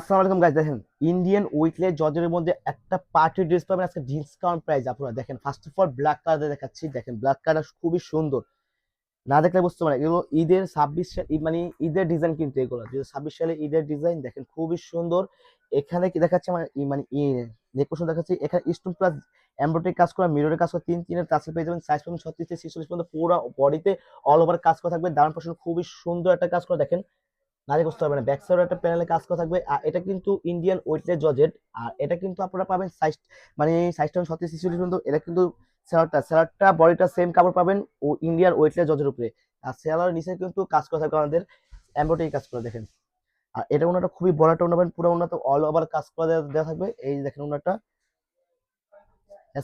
আসসালামু আলাইকুম গাইজ দেখেন ইন্ডিয়ান উইকলে জর্জের মধ্যে একটা পার্টি ড্রেস পাবেন আজকে ডিসকাউন্ট প্রাইস আপনারা দেখেন first of all black colour দেখাচ্ছি, দেখেন ব্ল্যাক কালার খুবই সুন্দর। না দেখলে বুঝতে পারেন এগুলো ঈদের ছাব্বিশ মানে ঈদের ডিজাইন কিন্তু এগুলো দু ছাব্বিশ সালে ঈদের ডিজাইন দেখেন, খুবই সুন্দর। এখানে কি দেখাচ্ছে আমার ই- মানে নেকোশন দেখাচ্ছে, এখানে স্টোন প্লাস এমব্রয়ডারি কাজ করা মিররের কাজ করা, তিন তিনের টাচেল পেয়ে যাবেন সাইজ পাবেন ছত্রিশ থেকে ছিচল্লিশ পর্যন্ত পুরো বডিতে অল ওভার কাজ করা থাকবে, দারুণ পছন্দ খুবই সুন্দর একটা কাজ করা, দেখেন নারী করতে হবে না ব্যাক সাইডে একটা প্যানেলে কাজ করা থাকবে, আর এটা কিন্তু ইন্ডিয়ান ওয়েটলেস জজেট আর এটা কিন্তু আপনারা পাবেন সাইজ মানে সাইজটা ছত্রিশ ছিচল্লিশ পর্যন্ত, এটা কিন্তু স্যালাডটা স্যালাডটা বডিটা সেম কাপড় পাবেন ও ইন্ডিয়ান ওয়েটলেস জর্জের উপরে, আর স্যালার নিচে কিন্তু কাজ করা থাকবে আমাদের এমব্রয়ডারি কাজ করে, দেখেন। আর এটা ওনাটা খুবই বড় একটা ওনাবেন পুরো ওনাটা অল ওভার কাজ করে দেওয়া থাকবে, এই দেখেন ওনাটা।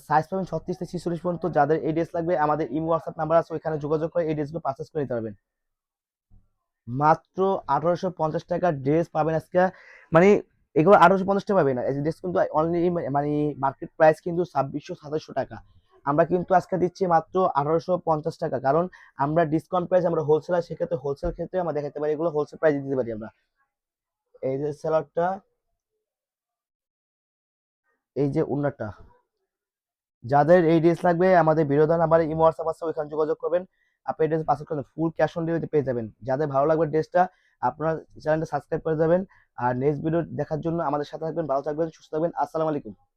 সাইজ পাবেন ছত্রিশ থেকে ছিচল্লিশ পর্যন্ত, যাদের এই ড্রেস লাগবে, আমাদের ইমো হোয়াটসঅ্যাপ নাম্বার আছে, ওইখানে যোগাযোগ করে এই ড্রেসগুলো পারচেস করে নিতে পারবেন। মাত্র আঠারোশো পঞ্চাশ টাকার ড্রেস পাবেন আজকে। মানে এগুলো আঠারোশো পঞ্চাশ টাকা পাবেন ড্রেস কিন্তু অনলি মানে মার্কেট প্রাইস কিন্তু ছাব্বিশশো সাতাশশো টাকা। আমরা কিন্তু আজকে দিচ্ছি মাত্র আঠারোশো পঞ্চাশ টাকা। কারণ আমরা ডিসকাউন্ট প্রাইস আমরা হোলসেলার সেক্ষেত্রে হোলসেল ক্ষেত্রে আমরা দেখাতে পারি, এগুলো হোলসেল প্রাইস দিতে পারি আমরা। এই যে স্যালাডটা এই যে উন্নাটা যাদের এই ড্রেস লাগবে, আমাদের বিরোধন নাম্বারে ইমো, হোয়াটসঅ্যাপ আছে, ওইখানে যোগাযোগ করবেন। আপনি ড্রেস পাস করলে ফুল ক্যাশ অন ডেলিভারিতে পেয়ে যাবেন। যাদের ভালো লাগবে ড্রেসটা আপনারা চ্যানেলটা সাবস্ক্রাইব করে যাবেন। আর নেক্সট ভিডিও দেখার জন্য আমাদের সাথে থাকবেন, ভালো থাকবেন, সুস্থ থাকবেন। আসসালামু আলাইকুম।